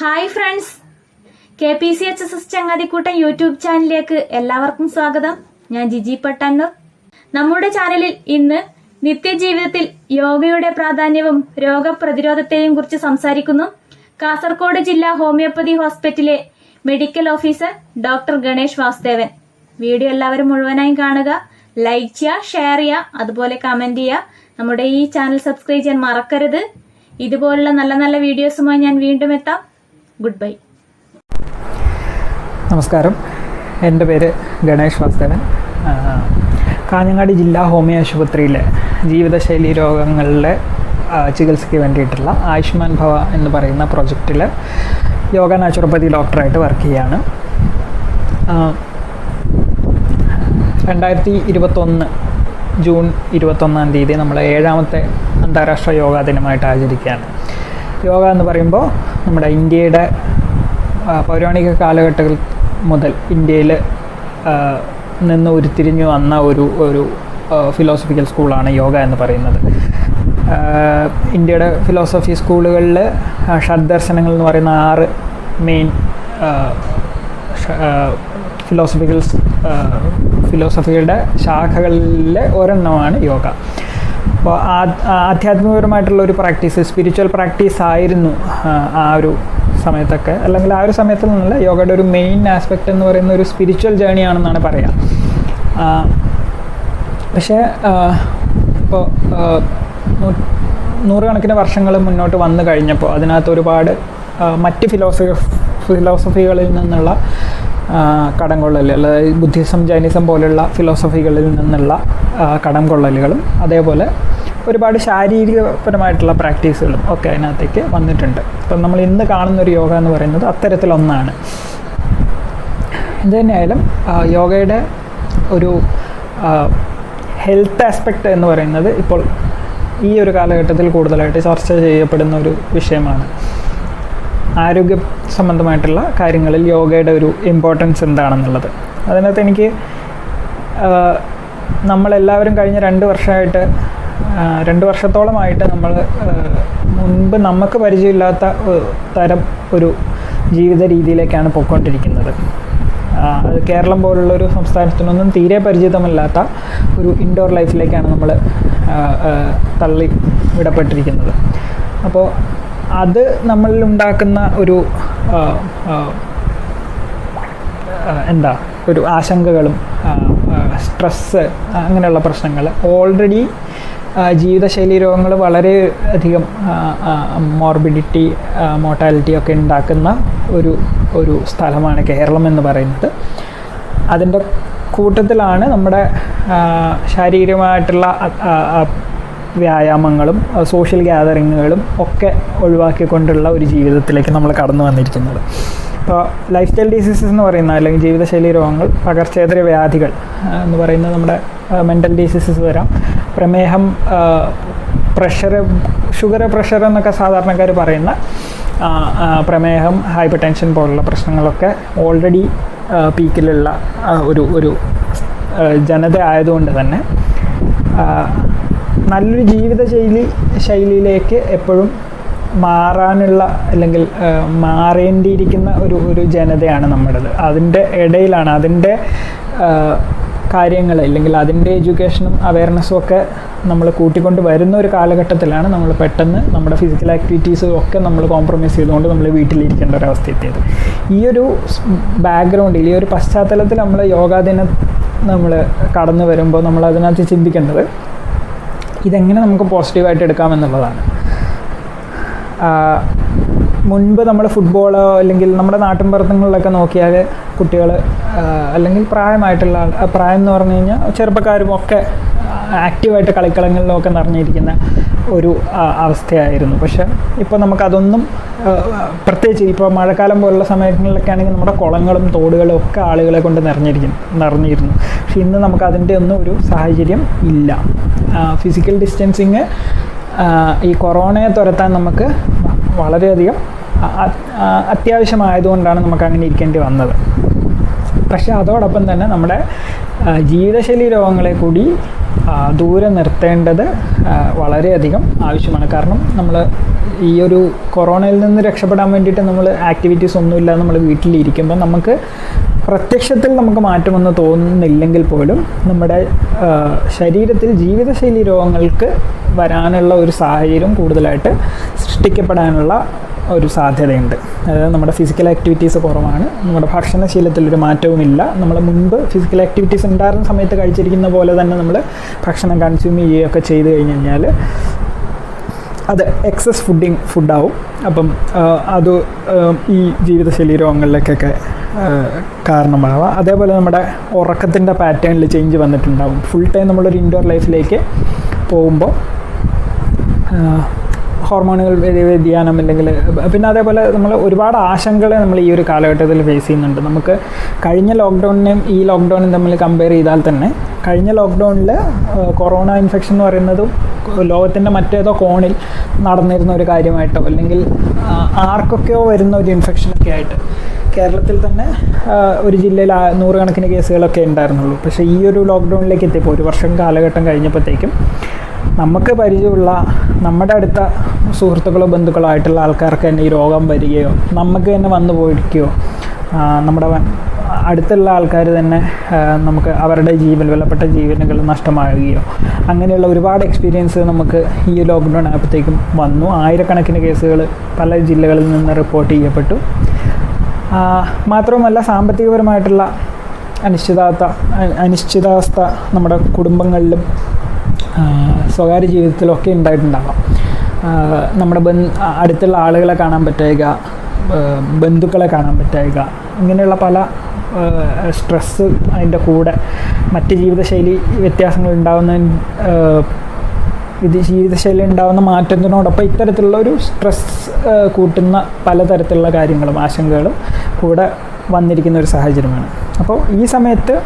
Hi friends. K P C H S S ചങ്ങാതിക്കൂട്ടം YouTube ചാനലിലേക്ക് എല്ലാവർക്കും സ്വാഗതം. ഞാൻ ജിജി പട്ടന്നൂർ നമ്മുടെ ചാനലിൽ ഇന്ന് നിത്യജീവിതത്തിൽ യോഗയുടെ പ്രാധാന്യവും രോഗപ്രതിരോധത്തെയും കുറിച്ച് സംസാരിക്കുന്നു. കാസർഗോഡ് ജില്ലാ ഹോമിയോപ്പതി ഹോസ്പിറ്റലിലെ medical officer doctor Ganesh Vasudevan. Video എല്ലാവരും മുഴുവനായും കാണുക. ലൈക്ക് ചെയ്യുക ഷെയർ ചെയ്യുക അതുപോലെ കമന്റ് ചെയ്യുക. നമ്മുടെ ഈ ചാനൽ സബ്സ്ക്രൈബ് ചെയ്യാൻ മറക്കരുത്. ഇതുപോലുള്ള നല്ല നല്ല വീഡിയോസുമായി ഞാൻ വീണ്ടും എത്താം. ഗുഡ് ബൈ നമസ്കാരം. എന്റെ പേര് ഗണേഷ് വാസ്തവൻ. കാഞ്ഞങ്ങാടി ജില്ലാ ഹോമിയോ ആശുപത്രിയിലെ ജീവിതശൈലി രോഗങ്ങളിലെ ചികിത്സയ്ക്ക് വേണ്ടിയിട്ടുള്ള ആയുഷ്മാൻ ഭവ എന്ന് പറയുന്ന പ്രൊജക്റ്റിൽ യോഗ നാച്ചുറോപ്പതി ഡോക്ടറായിട്ട് വർക്ക് ചെയ്യുകയാണ് രണ്ടായിരത്തി ഇരുപത്തൊന്ന് ജൂൺ ഇരുപത്തൊന്നാം തീയതി നമ്മൾ ഏഴാമത്തെ അന്താരാഷ്ട്ര യോഗാ ദിനമായിട്ട് ആചരിക്കുകയാണ്. യോഗ എന്ന് പറയുമ്പോൾ നമ്മുടെ ഇന്ത്യയുടെ പൗരാണിക കാലഘട്ടത്തിൽ മുതൽ ഇന്ത്യയിൽ നിന്ന് ഉരുത്തിരിഞ്ഞു വന്ന ഒരു ഒരു ഫിലോസഫിക്കൽ സ്കൂളാണ് യോഗ എന്ന് പറയുന്നത്. ഇന്ത്യയുടെ ഫിലോസഫി സ്കൂളുകളിൽ ഷഡ്ദർശനങ്ങൾ എന്ന് പറയുന്ന ആറ് മെയിൻ ഫിലോസഫിക്കൽ ഫിലോസഫിയുടെ ശാഖകളിലെ ഒരെണ്ണമാണ് യോഗ. അപ്പോൾ ആധ്യാത്മികപരമായിട്ടുള്ള ഒരു പ്രാക്ടീസ് സ്പിരിച്വൽ പ്രാക്ടീസ് ആയിരുന്നു ആ, ഒരു സമയത്തൊക്കെ. അല്ലെങ്കിൽ ആ ഒരു സമയത്ത് നിന്നല്ല യോഗയുടെ ഒരു മെയിൻ ആസ്പെക്റ്റ് എന്ന് പറയുന്ന ഒരു സ്പിരിച്വൽ ജേണി ആണെന്നാണ് പറയുക പക്ഷേ ഇപ്പോൾ നൂറുകണക്കിന് വർഷങ്ങൾ മുന്നോട്ട് വന്നു കഴിഞ്ഞപ്പോൾ അതിനകത്ത് ഒരുപാട് മറ്റ് ഫിലോസഫി ഫിലോസഫികളിൽ നിന്നുള്ള കടം കൊള്ളലുകൾ ബുദ്ധിസം ജൈനിസം പോലുള്ള ഫിലോസഫികളിൽ നിന്നുള്ള കടം കൊള്ളലുകളും അതേപോലെ ഒരുപാട് ശാരീരികപരമായിട്ടുള്ള പ്രാക്ടീസുകളും ഒക്കെ അതിനകത്തേക്ക് വന്നിട്ടുണ്ട്. അപ്പം നമ്മൾ ഇന്ന് കാണുന്ന ഒരു യോഗ എന്ന് പറയുന്നത് അത്തരത്തിലൊന്നാണ്. ഇത് തന്നെയായാലും യോഗയുടെ ഒരു ഹെൽത്ത് ആസ്പെക്റ്റ് എന്ന് പറയുന്നത് ഇപ്പോൾ ഈ ഒരു കാലഘട്ടത്തിൽ കൂടുതലായിട്ട് ചർച്ച ചെയ്യപ്പെടുന്ന ഒരു വിഷയമാണ്. ആരോഗ്യ സംബന്ധമായിട്ടുള്ള കാര്യങ്ങളിൽ യോഗയുടെ ഒരു ഇമ്പോർട്ടൻസ് എന്താണെന്നുള്ളത്. അതിനകത്ത് എനിക്ക് നമ്മളെല്ലാവരും കഴിഞ്ഞ രണ്ട് വർഷമായിട്ട് രണ്ട് വർഷത്തോളമായിട്ട് നമ്മൾ മുൻപ് നമുക്ക് പരിചയമില്ലാത്ത തരം ഒരു ജീവിത രീതിയിലേക്കാണ് പോയിക്കൊണ്ടിരിക്കുന്നത്. അത് കേരളം പോലുള്ള ഒരു സംസ്ഥാനത്തിനൊന്നും തീരെ പരിചിതമല്ലാത്ത ഒരു ഇൻഡോർ ലൈഫിലേക്കാണ് നമ്മൾ തള്ളി വിടപ്പെട്ടിരിക്കുന്നത്. അപ്പോൾ അത് നമ്മളിൽ ഉണ്ടാക്കുന്ന ഒരു എന്താ ഒരു ആശങ്കകളും സ്ട്രെസ്സ് അങ്ങനെയുള്ള പ്രശ്നങ്ങൾ. ഓൾറെഡി ജീവിതശൈലി രോഗങ്ങൾ വളരെ അധികം മോർബിഡിറ്റി മോർട്ടാലിറ്റി ഒക്കെ ഉണ്ടാക്കുന്ന ഒരു ഒരു സ്ഥലമാണ് കേരളം എന്ന് പറയുന്നത്. അതിന്റെ കൂട്ടത്തിലാണ് നമ്മുടെ ശാരീരികമായിട്ടുള്ള വ്യായാമങ്ങളും സോഷ്യൽ ഗ്യാതറിങ്ങുകളും ഒക്കെ ഒഴിവാക്കിക്കൊണ്ടുള്ള ഒരു ജീവിതത്തിലേക്ക് നമ്മൾ കടന്നു വന്നിരിക്കുന്നത്. ഇപ്പോൾ ലൈഫ് സ്റ്റൈൽ ഡിസീസസ് എന്ന് പറയുന്ന അല്ലെങ്കിൽ ജീവിതശൈലി രോഗങ്ങൾ പകർച്ചേതര വ്യാധികൾ എന്ന് പറയുന്ന നമ്മുടെ മെന്റൽ ഡിസീസസ് വരാം. പ്രമേഹം പ്രഷർ ഷുഗർ പ്രഷർ എന്നൊക്കെ സാധാരണക്കാർ പറയുന്ന പ്രമേഹം ഹൈപ്പർ ടെൻഷൻ പോലുള്ള പ്രശ്നങ്ങളൊക്കെ ഓൾറെഡി പീക്കിലുള്ള ഒരു ഒരു ജനത ആയതുകൊണ്ട് തന്നെ നല്ലൊരു ജീവിത ശൈലി ശൈലിയിലേക്ക് എപ്പോഴും മാറാനുള്ള അല്ലെങ്കിൽ മാറേണ്ടിയിരിക്കുന്ന ഒരു ഒരു ജനതയാണ് നമ്മുടേത്. അതിന്റെ ഇടയിലാണ് അതിന്റെ കാര്യങ്ങൾ അല്ലെങ്കിൽ അതിന്റെ എഡ്യൂക്കേഷനും അവയർനെസ്സും ഒക്കെ നമ്മൾ കൂട്ടിക്കൊണ്ട് വരുന്ന ഒരു കാലഘട്ടത്തിലാണ് നമ്മൾ പെട്ടെന്ന് നമ്മുടെ ഫിസിക്കൽ ആക്ടിവിറ്റീസും ഒക്കെ നമ്മൾ കോംപ്രമൈസ് ചെയ്തുകൊണ്ട് നമ്മൾ വീട്ടിലിരിക്കേണ്ട ഒരു അവസ്ഥ എത്തിയത്. ഈ ഒരു ബാക്ക്ഗ്രൗണ്ടിൽ ഈ ഒരു പശ്ചാത്തലത്തിൽ നമ്മൾ യോഗാദിനം നമ്മൾ കടന്നു വരുമ്പോൾ നമ്മൾ അതിനകത്ത് ചിന്തിക്കേണ്ടത് ഇതെങ്ങനെ നമുക്ക് പോസിറ്റീവായിട്ട് എടുക്കാം എന്നുള്ളതാണ്. മുൻപ് നമ്മുടെ ഫുട്ബോളോ അല്ലെങ്കിൽ നമ്മുടെ നാട്ടിൻപുറങ്ങളിലൊക്കെ നോക്കിയാൽ കുട്ടികൾ അല്ലെങ്കിൽ പ്രായമായിട്ടുള്ള പ്രായം എന്ന് പറഞ്ഞു കഴിഞ്ഞാൽ ചെറുപ്പക്കാരും ഒക്കെ ആക്റ്റീവായിട്ട് കളിക്കളങ്ങളിലൊക്കെ നിറഞ്ഞിരിക്കുന്ന ഒരു അവസ്ഥയായിരുന്നു. പക്ഷേ ഇപ്പോൾ നമുക്കതൊന്നും പ്രത്യേകിച്ച് ഇപ്പോൾ മഴക്കാലം പോലുള്ള സമയങ്ങളിലൊക്കെ ആണെങ്കിൽ നമ്മുടെ കുളങ്ങളും തോടുകളും ഒക്കെ ആളുകളെ കൊണ്ട് നിറഞ്ഞിരിക്കും നിറഞ്ഞിരുന്നു. പക്ഷെ ഇന്ന് നമുക്ക് അതിന്റെ ഒന്നും ഒരു സാഹചര്യം ഇല്ല. ഫിസിക്കൽ ഡിസ്റ്റൻസിങ് ഈ കൊറോണയെ തുരത്താൻ നമുക്ക് വളരെയധികം അത്യാവശ്യമായതുകൊണ്ടാണ് നമുക്ക് അങ്ങനെ ഇരിക്കേണ്ടി വന്നത്. പക്ഷേ അതോടൊപ്പം തന്നെ നമ്മുടെ ജീവിതശൈലി രോഗങ്ങളെ കൂടി ദൂരെ നിർത്തേണ്ടത് വളരെയധികം ആവശ്യമാണ്. കാരണം നമ്മൾ ഈ ഒരു കൊറോണയിൽ നിന്ന് രക്ഷപ്പെടാൻ വേണ്ടിയിട്ട് നമ്മൾ ആക്ടിവിറ്റീസ് ഒന്നുമില്ല നമ്മൾ വീട്ടിലിരിക്കുമ്പോൾ നമുക്ക് പ്രത്യക്ഷത്തിൽ നമുക്ക് മാറ്റമൊന്നും തോന്നുന്നില്ലെങ്കിൽ പോലും നമ്മുടെ ശരീരത്തിൽ ജീവിതശൈലി രോഗങ്ങൾക്ക് വരാനുള്ള ഒരു സാഹചര്യം കൂടുതലായിട്ട് സൃഷ്ടിക്കപ്പെടാനുള്ള ഒരു സാധ്യതയുണ്ട്. അതായത് നമ്മുടെ ഫിസിക്കൽ ആക്ടിവിറ്റീസ് കുറവാണ്. നമ്മുടെ ഭക്ഷണശീലത്തിൽ ഭക്ഷണശീലത്തിലൊരു മാറ്റവുമില്ല. നമ്മൾ മുൻപ് ഫിസിക്കൽ ആക്ടിവിറ്റീസ് ഉണ്ടായിരുന്ന സമയത്ത് കഴിച്ചിരിക്കുന്ന പോലെ തന്നെ നമ്മൾ ഭക്ഷണം കൺസ്യൂം ചെയ്യുകയൊക്കെ ചെയ്ത് കഴിഞ്ഞ് കഴിഞ്ഞാൽ അത് എക്സസ് ഫുഡിങ് ഫുഡാവും അപ്പം അത് ഈ ജീവിതശൈലി രോഗങ്ങളിലേക്കൊക്കെ കാരണമാവാം. അതേപോലെ നമ്മുടെ ഉറക്കത്തിന്റെ പാറ്റേണിൽ ചേഞ്ച് വന്നിട്ടുണ്ടാവും. ഫുൾ ടൈം നമ്മളൊരു ഇൻഡോർ ലൈഫിലേക്ക് പോകുമ്പോൾ ഹോർമോണുകൾ വ്യതിയാനം അല്ലെങ്കിൽ പിന്നെ അതേപോലെ നമ്മൾ ഒരുപാട് ആശങ്കകളെ നമ്മൾ ഈ ഒരു കാലഘട്ടത്തിൽ ഫേസ് ചെയ്യുന്നുണ്ട്. നമുക്ക് കഴിഞ്ഞ ലോക്ക്ഡൗണിനെയും ഈ ലോക്ക്ഡൗണും തമ്മിൽ കമ്പയർ ചെയ്താൽ തന്നെ കഴിഞ്ഞ ലോക്ക്ഡൗണിൽ കൊറോണ ഇൻഫെക്ഷൻ എന്ന് പറയുന്നതും ലോകത്തിന്റെ മറ്റേതോ കോണിൽ നടന്നിരുന്ന ഒരു കാര്യമായിട്ടോ അല്ലെങ്കിൽ ആർക്കൊക്കെയോ വരുന്ന ഒരു ഇൻഫെക്ഷനൊക്കെ ആയിട്ട് കേരളത്തിൽ തന്നെ ഒരു ജില്ലയിൽ നൂറുകണക്കിന് കേസുകളൊക്കെ ഉണ്ടായിരുന്നുള്ളൂ. പക്ഷേ ഈ ഒരു ലോക്ക്ഡൗണിലേക്ക് എത്തിയപ്പോൾ ഒരു വർഷം കാലഘട്ടം കഴിഞ്ഞപ്പോഴത്തേക്കും നമുക്ക് പരിചയമുള്ള നമ്മുടെ അടുത്ത സുഹൃത്തുക്കളോ ബന്ധുക്കളോ ആയിട്ടുള്ള ആൾക്കാർക്ക് തന്നെ ഈ രോഗം വരികയോ നമുക്ക് തന്നെ വന്നു പോയിരിക്കുകയോ നമ്മുടെ അടുത്തുള്ള ആൾക്കാർ തന്നെ നമുക്ക് അവരുടെ ജീവൻ വിലപ്പെട്ട ജീവനുകൾ നഷ്ടമാകുകയോ അങ്ങനെയുള്ള ഒരുപാട് എക്സ്പീരിയൻസ് നമുക്ക് ഈ ലോക്ക്ഡൗൺ ആയപ്പോഴത്തേക്കും വന്നു. ആയിരക്കണക്കിന് കേസുകൾ പല ജില്ലകളിൽ നിന്ന് റിപ്പോർട്ട് ചെയ്യപ്പെട്ടു. മാത്രവുമല്ല സാമ്പത്തികപരമായിട്ടുള്ള അനിശ്ചിതാവസ്ഥ അനിശ്ചിതാവസ്ഥ നമ്മുടെ കുടുംബങ്ങളിലും സ്വകാര്യ ജീവിതത്തിലൊക്കെ ഉണ്ടായിട്ടുണ്ടാവാം. ആ, നമ്മുടെ ബന്ധ അടുത്തുള്ള ആളുകളെ കാണാൻ പറ്റുക ബന്ധുക്കളെ കാണാൻ പറ്റായിക. ഇങ്ങനെയുള്ള പല സ്ട്രെസ്സ് അതിന്റെ കൂടെ മറ്റ് ജീവിതശൈലി വ്യത്യാസങ്ങൾ ഉണ്ടാകുന്ന ഇത് ജീവിതശൈലി ഉണ്ടാകുന്ന മാറ്റത്തിനോടൊപ്പം ഇത്തരത്തിലുള്ള ഒരു സ്ട്രെസ് കൂട്ടുന്ന പലതരത്തിലുള്ള കാര്യങ്ങളും ആശങ്കകളും കൂടെ വന്നിരിക്കുന്ന ഒരു സാഹചര്യമാണ്. അപ്പോൾ ഈ സമയത്ത്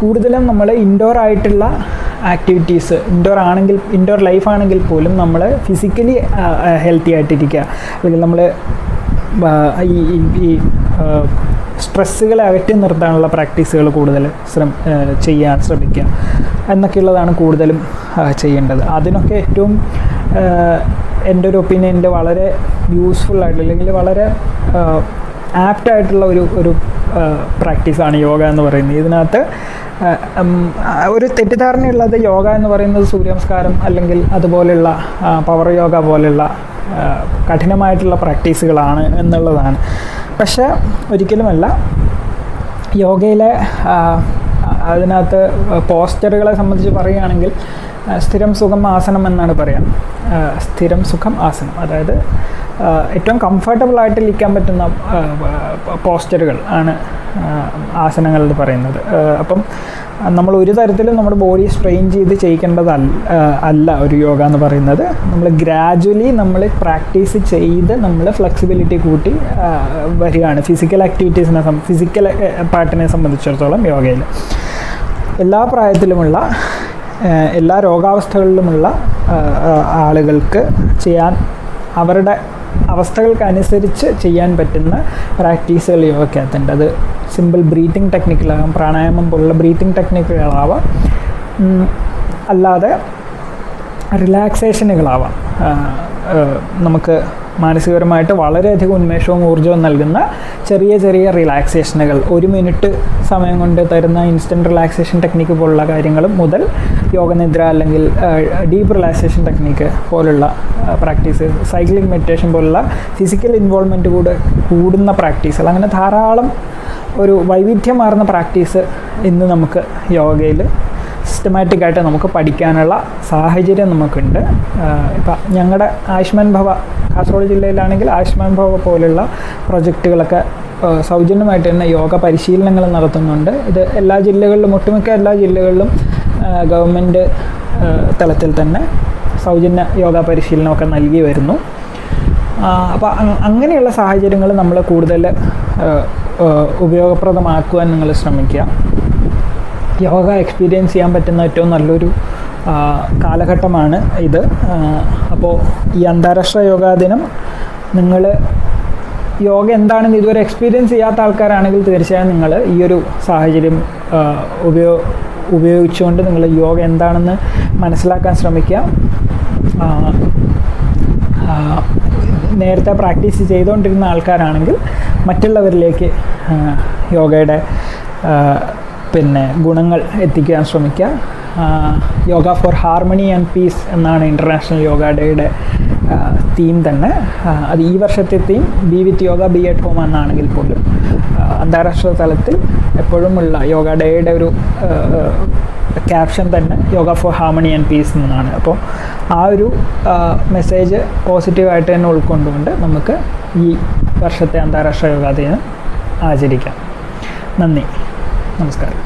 കൂടുതലും നമ്മൾ ഇൻഡോർ ആയിട്ടുള്ള ആക്ടിവിറ്റീസ് ഇൻഡോർ ആണെങ്കിൽ ഇൻഡോർ ലൈഫ് ആണെങ്കിൽ പോലും നമ്മൾ ഫിസിക്കലി ഹെൽത്തി ആയിട്ടിരിക്കുക അല്ലെങ്കിൽ നമ്മൾ ഈ ഈ- സ്ട്രെസ്സുകളെ അകറ്റി നിർത്താനുള്ള പ്രാക്ടീസുകൾ കൂടുതൽ ശ്രമ ചെയ്യാൻ ശ്രമിക്കുക എന്നൊക്കെയുള്ളതാണ് കൂടുതലും ചെയ്യേണ്ടത്. അതിനൊക്കെ ഏറ്റവും എന്റെ ഒരു ഒപ്പീനിയനിൽ വളരെ യൂസ്ഫുൾ ആയിട്ടുള്ള അല്ലെങ്കിൽ വളരെ ആപ്റ്റായിട്ടുള്ള ഒരു ഒരു പ്രാക്ടീസാണ് യോഗ എന്ന് പറയുന്നത്. ഇതിനകത്ത് ഒരു തെറ്റിദ്ധാരണയുള്ളത് യോഗ എന്ന് പറയുന്നത് സൂര്യനമസ്കാരം അല്ലെങ്കിൽ അതുപോലെയുള്ള പവർ യോഗ പോലെയുള്ള കഠിനമായിട്ടുള്ള പ്രാക്ടീസുകളാണ് എന്നുള്ളതാണ്. പക്ഷേ ഒരിക്കലുമല്ല. യോഗയിലെ അതിനകത്ത് പോസ്റ്ററുകളെ സംബന്ധിച്ച് പറയുകയാണെങ്കിൽ സ്ഥിരം സുഖം ആസനം എന്നാണ് പറയാം. സ്ഥിരം സുഖം ആസനം. അതായത് ഏറ്റവും കംഫർട്ടബിൾ ആയിട്ട് ഇരിക്കാൻ പറ്റുന്ന പോസ്റ്ററുകൾ ആണ് ആസനങ്ങളിൽ പറയുന്നത്. അപ്പം നമ്മൾ ഒരു തരത്തിലും നമ്മുടെ ബോഡി സ്ട്രെയിൻ ചെയ്ത് ചെയ്യിക്കേണ്ടതല്ല അല്ല ഒരു യോഗ എന്ന് പറയുന്നത്. നമ്മൾ ഗ്രാജുവലി നമ്മൾ പ്രാക്ടീസ് ചെയ്ത് നമ്മൾ ഫ്ലെക്സിബിലിറ്റി കൂട്ടി വരികയാണ്. ഫിസിക്കൽ ആക്ടിവിറ്റീസിനെ ഫിസിക്കൽ പാർട്ടിനെ സംബന്ധിച്ചിടത്തോളം യോഗയിൽ. എല്ലാ പ്രായത്തിലുമുള്ള എല്ലാ രോഗാവസ്ഥകളിലുമുള്ള ആളുകൾക്ക് ചെയ്യാൻ അവരുടെ അവസ്ഥകൾക്കനുസരിച്ച് ചെയ്യാൻ പറ്റുന്ന പ്രാക്ടീസുകൾ യോഗയ്ക്കകത്തുണ്ട് അത് സിമ്പിൾ ബ്രീത്തിങ് ടെക്നിക്കുകളാകാം പ്രാണായാമം പോലുള്ള ബ്രീത്തിങ് ടെക്നിക്കുകളാവാം അല്ലാതെ റിലാക്സേഷനുകളാവാം നമുക്ക് മാനസികപരമായിട്ട് വളരെയധികം ഉന്മേഷവും ഊർജവും നൽകുന്ന ചെറിയ ചെറിയ റിലാക്സേഷനുകൾ ഒരു മിനിറ്റ് സമയം കൊണ്ട് തരുന്ന ഇൻസ്റ്റന്റ് റിലാക്സേഷൻ ടെക്നിക്ക് പോലുള്ള കാര്യങ്ങളും മുതൽ യോഗനിദ്ര അല്ലെങ്കിൽ ഡീപ്പ് റിലാക്സേഷൻ ടെക്നിക്ക് പോലുള്ള പ്രാക്ടീസ് സൈക്ലിംഗ് മെഡിറ്റേഷൻ പോലുള്ള ഫിസിക്കൽ ഇൻവോൾവ്മെന്റ് കൂടെ കൂടുന്ന പ്രാക്ടീസുകൾ അങ്ങനെ ധാരാളം ഒരു വൈവിധ്യമാർന്ന പ്രാക്ടീസ് ഇന്ന് നമുക്ക് യോഗയിൽ സിസ്റ്റമാറ്റിക് ആയിട്ട് നമുക്ക് പഠിക്കാനുള്ള സാഹചര്യം നമുക്കുണ്ട്. ഇപ്പം ഞങ്ങളുടെ ആയുഷ്മാൻ ഭവ കാസർഗോഡ് ജില്ലയിലാണെങ്കിൽ ആയുഷ്മാൻ ഭവ പോലുള്ള പ്രൊജക്റ്റുകളൊക്കെ സൗജന്യമായിട്ട് തന്നെ യോഗ പരിശീലനങ്ങൾ നടത്തുന്നുണ്ട്. ഇത് എല്ലാ ജില്ലകളിലും ഒട്ടുമിക്ക എല്ലാ ജില്ലകളിലും ഗവൺമെന്റ് തലത്തിൽ തന്നെ സൗജന്യ യോഗ പരിശീലനമൊക്കെ നൽകി വരുന്നു. അപ്പോൾ അങ്ങനെയുള്ള സാഹചര്യങ്ങൾ നമ്മൾ കൂടുതൽ ഉപയോഗപ്രദമാക്കുവാൻ നിങ്ങൾ ശ്രമിക്കുക. യോഗ എക്സ്പീരിയൻസ് ചെയ്യാൻ പറ്റുന്ന ഏറ്റവും നല്ലൊരു കാലഘട്ടമാണ് ഇത്. അപ്പോൾ ഈ അന്താരാഷ്ട്ര യോഗാ ദിനം നിങ്ങൾ യോഗ എന്താണെന്ന് ഇതുവരെ എക്സ്പീരിയൻസ് ചെയ്യാത്ത ആൾക്കാരാണെങ്കിൽ തീർച്ചയായും നിങ്ങൾ ഈ ഒരു സാഹചര്യം ഉപയോ ഉപയോഗിച്ചുകൊണ്ട് നിങ്ങൾ യോഗ എന്താണെന്ന് മനസ്സിലാക്കാൻ ശ്രമിക്കുക. നേരത്തെ പ്രാക്ടീസ് ചെയ്തുകൊണ്ടിരുന്ന ആൾക്കാരാണെങ്കിൽ മറ്റുള്ളവരിലേക്ക് യോഗയുടെ പിന്നെ ഗുണങ്ങൾ എത്തിക്കാൻ ശ്രമിക്കുക. Yoga for harmony and peace എന്നാണ് ഇന്റർനാഷണൽ യോഗ ഡേയുടെ തീം തന്നെ. അത് ഈ വർഷത്തെ theme be with yoga be at home എന്നാണെങ്കിൽ പോലും. അന്താരാഷ്ട്ര തലത്തിൽ എപ്പോഴുമുള്ള യോഗ ഡേയുടെ ഒരു ക്യാപ്ഷൻ തന്നെ yoga for harmony and peace എന്നാണ്. അപ്പോൾ ആ ഒരു മെസ്സേജ് പോസിറ്റീവായിട്ട് തന്നെ ഉൾക്കൊണ്ടുകൊണ്ട് നമുക്ക് ഈ വർഷത്തെ അന്താരാഷ്ട്ര യോഗാ ദിനം ആചരിക്കാം. നന്ദി. നമസ്കാരം.